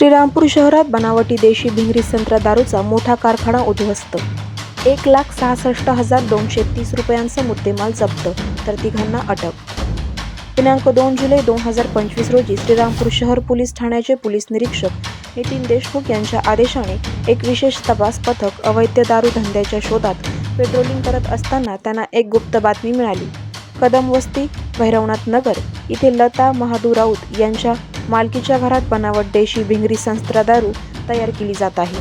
श्रीरामपूर शहरात बनावटी देशी भिंगरी संत्रा दारूचा मोठा कारखाना उद्ध्वस्त. एक लाख सहासष्ट हजार दोनशे तीस रुपयांचा मुद्देमाल जप्त तर तिघांना अटक. दिनांक दोन जुलै दोन हजार पंचवीस रोजी श्रीरामपूर शहर पोलीस ठाण्याचे पोलीस निरीक्षक नितीन देशमुख यांच्या आदेशाने एक विशेष तपास पथक अवैध दारू धंद्याच्या शोधात पेट्रोलिंग करत असताना त्यांना एक गुप्त बातमी मिळाली. कदम वस्ती भैरवनाथ नगर इथे लता महादू राऊत यांच्या मालकीच्या घरात बनावट देशी भिंगरी संस्त्रा दारू तयार केली जात आहे.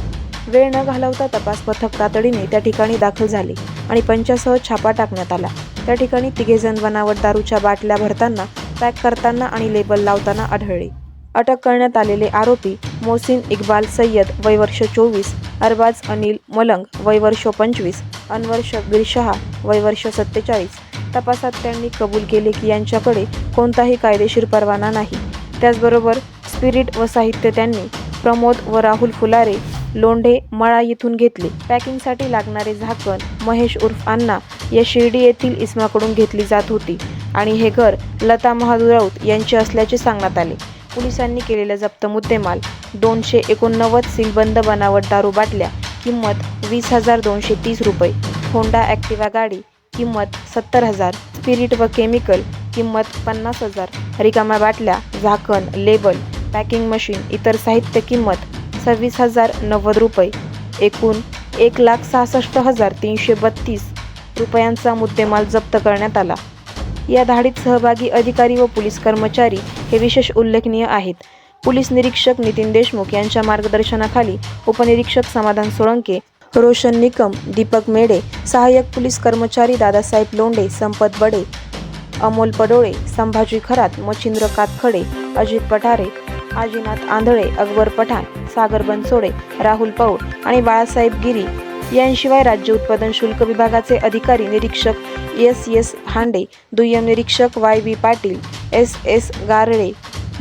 वेळ न घालवता तपास पथक तातडीने त्या ठिकाणी दाखल झाले आणि पंचासह छापा टाकण्यात आला. त्या ठिकाणी तिघेजण बनावट दारूच्या बाटल्या भरताना पॅक करताना आणि लेबल लावताना आढळले. अटक करण्यात आलेले आरोपी मोसिन इक्बाल सय्यद वय वर्ष चोवीस अरबाज अनिल मलंग वय वर्ष पंचवीस अनवर्ष गिरशहा वय वर्ष सत्तेचाळीस तपासात त्यांनी कबूल केले की यांच्याकडे कोणताही कायदेशीर परवाना नाही. त्याचबरोबर स्पिरिट व साहित्य त्यांनी प्रमोद व राहुल फुलारे लोंढे मळा येथून घेतले. पॅकिंगसाठी लागणारे झाकण महेश उर्फ अण्णा या शिर्डी येथील इस्माकडून घेतली जात होती आणि हे घर लता महादू राऊत यांचे असल्याचे सांगण्यात आले. पोलिसांनी केलेला जप्त मुद्देमाल दोनशे एकोणनव्वद सीलबंद बनावट दारू बाटल्या किंमत वीस हजार दोनशे तीस रुपये. होंडा ॲक्टिवा गाडी किंमत सत्तर हजार स्पिरिट व केमिकल किंमत पन्नास हजार. रिकाम्या बाटल्या झाकण लेबल पॅकिंग मशीन इतर साहित्य किंमत सव्वीस हजार नव्वद रुपये. एकूण एक लाख सहासष्ट हजार तीनशे बत्तीस रुपयांचा मुद्देमाल जप्त करण्यात आला. या धाडीत सहभागी अधिकारी व पोलीस कर्मचारी हे विशेष उल्लेखनीय आहेत. पोलीस निरीक्षक नितीन देशमुख यांच्या मार्गदर्शनाखाली उपनिरीक्षक समाधान सोळंके रोशन निकम दीपक मेडे सहाय्यक पोलीस कर्मचारी दादासाहेब लोंडे संपत बडे अमोल पडोळे संभाजी खरात मच्छिंद्र कातखडे अजित पठारे आजीनाथ आंधळे अकबर पठाण सागर बनसोडे राहुल पौड आणि बाळासाहेब गिरी यांशिवाय राज्य उत्पादन शुल्क विभागाचे अधिकारी निरीक्षक एस एस हांडे दुय्यम निरीक्षक Y B Patil S S Garale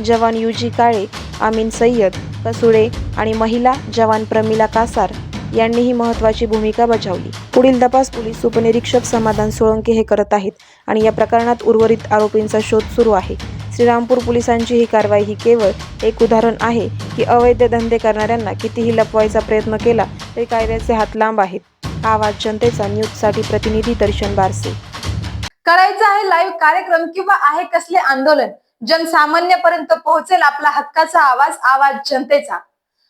जवान यू जी काळे आमीन सय्यद कसुळे आणि महिला जवान प्रमिला कासार यांनीही महत्त्वाची भूमिका बजावली. पुढील तपास पोलीस उपनिरीक्षक समाधान सोळंके हे करत आहेत आणि या प्रकरणात उर्वरित आरोपींचा शोध सुरू आहे. श्रीरामपूर पोलिसांची ही कारवाई ही केवळ एक उदाहरण आहे की अवैध धंदे करणाऱ्यांना कितीही लपवायचा प्रयत्न केला तरी कायद्याचे हात लांब आहेत. आवाज जनतेचा न्यूजसाठी प्रतिनिधी दर्शन बारसे. करायचं आहे लाईव्ह कार्यक्रम किंवा आहे कसले आंदोलन? जनसामान्यपर्यंत पोहोचेल आपला हक्काचा आवाज आवाज जनतेचा.